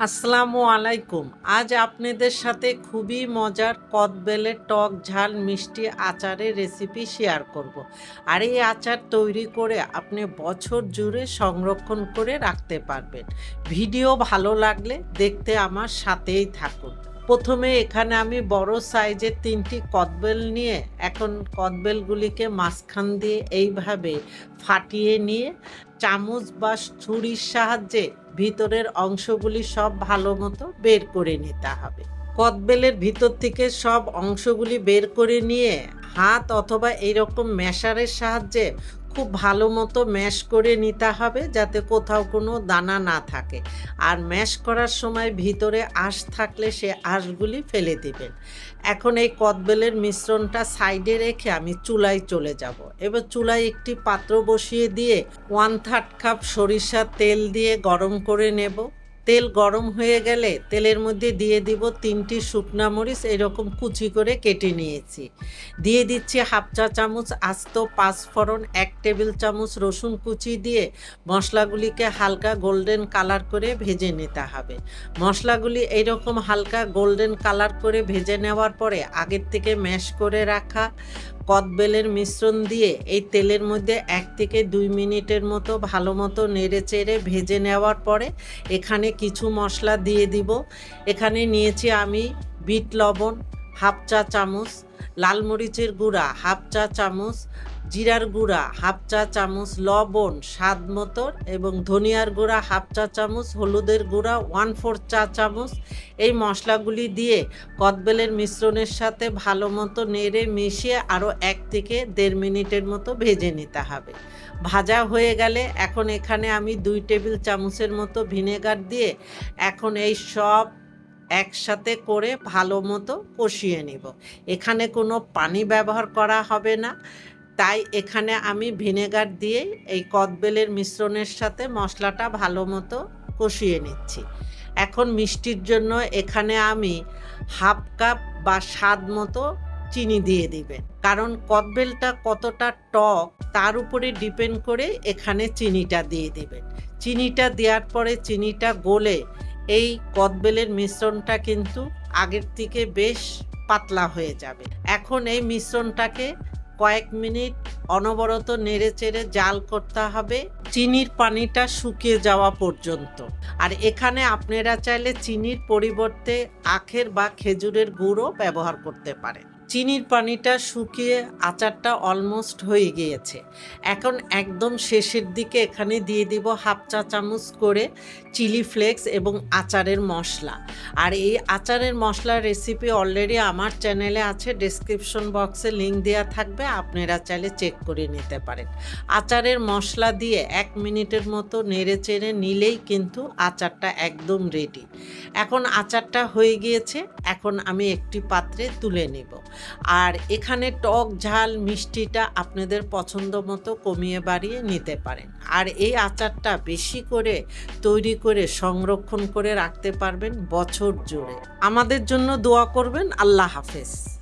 আসসালামু আলাইকুম। আজ আপনাদের সাথে খুবই মজার কদবেলের টক ঝাল মিষ্টি আচারের রেসিপি শেয়ার করব। আর এই আচার তৈরি করে আপনি বছর জুড়ে সংরক্ষণ করে রাখতে পারবেন। ভিডিও ভালো লাগলে দেখতে আমার সাথেই থাকুন। প্রথমে এখানে আমি বড় সাইজের তিনটি কদবেল নিয়ে এখন কদবেলগুলিকে মাঝখান দিয়ে এইভাবে ফাটিয়ে নিয়ে চামচ বা ছুরির সাহায্যে ভিতরের অংশগুলি সব ভালো মতো বের করে নিতে হবে। কদবেলের ভিতর থেকে সব অংশগুলি বের করে নিয়ে হাত অথবা এইরকম মেশারের সাহায্যে খুব ভালো মতো ম্যাশ করে নিতে হবে যাতে কোথাও কোনো দানা না থাকে। আর ম্যাশ করার সময় ভিতরে আঁশ থাকলে সে আঁশগুলি ফেলে দিবেন। এখন এই কদবেলের মিশ্রণটা সাইডে রেখে আমি চুলায় চলে যাব। এবার চুলায় একটি পাত্র বসিয়ে দিয়ে ওয়ান থার্ড কাপ সরিষার তেল দিয়ে গরম করে নেব। তেল গরম হয়ে গেলে তেলের মধ্যে দিয়ে দিব তিনটি শুকনা মরিচ, এরকম কুচি করে কেটে নিয়েছি। দিয়ে দিচ্ছি হাফ চা চামচ আস্ত পাঁচফোড়ন এক টেবিল চামচ রসুন কুচি দিয়ে মশলাগুলিকে হালকা গোল্ডেন কালার করে ভেজে নিতে হবে। মশলাগুলি এইরকম হালকা গোল্ডেন কালার করে ভেজে নেওয়ার পরে আগের থেকে ম্যাশ করে রাখা কদবেলের মিশ্রণ দিয়ে এই তেলের মধ্যে এক থেকে দুই মিনিটের মতো ভালো মতো নেড়ে চেড়ে ভেজে নেওয়ার পরে এখানে কিছু মশলা দিয়ে দিব। এখানে নিয়েছি আমি বিট লবণ হাফ চা চামচ লাল মরিচের গুঁড়া, হাফ চা চামচ জিরার গুঁড়া, হাফ চা চামচ লবণ স্বাদ মতো এবং ধনিয়ার গুঁড়া, হাফ চা চামচ, হলুদের গুঁড়া ওয়ান ফোর চা চামচ। এই মশলাগুলি দিয়ে কদবেলের মিশ্রণের সাথে ভালো মতো নেড়ে মিশিয়ে আরও এক থেকে দেড় মিনিটের মতো ভেজে নিতে হবে। ভাজা হয়ে গেলে এখন এখানে আমি দুই টেবিল চামচের মতো ভিনেগার দিয়ে এখন এই সব একসাথে করে ভালো মতো কষিয়ে নিব। এখানে কোনো পানি ব্যবহার করা হবে না। তাই এখানে আমি ভিনেগার দিয়ে এই কদবেলের মিশ্রণের সাথে মশলাটা ভালো মতো কষিয়ে নিচ্ছি। এখন মিষ্টির জন্য এখানে আমি হাফ কাপ বা স্বাদ মতো চিনি দিয়ে দিবেন কারণ কদবেলটা কতটা টক, তার উপরে ডিপেন্ড করে এখানে চিনিটা দিয়ে দিবেন চিনিটা দেওয়ার পরে চিনিটা গলে এই কদবেলের মিশ্রণটা কিন্তু আগের থেকে বেশ পাতলা হয়ে যাবে। এখন এই মিশ্রণটাকে কয়েক মিনিট অনবরত নেড়ে চেড়ে জাল করতে হবে, চিনির পানিটা শুকিয়ে যাওয়া পর্যন্ত। আর এখানে আপনারা চাইলে চিনির পরিবর্তে আখের বা খেজুরের গুঁড়ো ব্যবহার করতে পারেন। চিনির পানিটা শুকিয়ে আচারটা অলমোস্ট হয়ে গিয়েছে। এখন একদম শেষের দিকে এখানে দিয়ে দিব হাফ চা চামচ করে চিলি ফ্লেক্স এবং আচারের মশলা। আর এই আচারের মশলার রেসিপি অলরেডি আমার চ্যানেলে আছে ডেসক্রিপশন বক্সে লিঙ্ক দেওয়া থাকবে, আপনারা চাইলে চেক করে নিতে পারেন। আচারের মশলা দিয়ে এক মিনিটের মতো নেড়ে চেড়ে নিলেই কিন্তু আচারটা একদম রেডি এখন আচারটা হয়ে গিয়েছে, এখন আমি একটি পাত্রে তুলে নেব। আর এখানে টক ঝাল মিষ্টিটা আপনাদের পছন্দ মতো কমিয়ে বাড়িয়ে নিতে পারেন। আর এই আচারটা বেশি করে তৈরি করে সংরক্ষণ করে রাখতে পারবেন বছর জুড়ে। আমাদের জন্য দোয়া করবেন। আল্লাহ হাফেজ।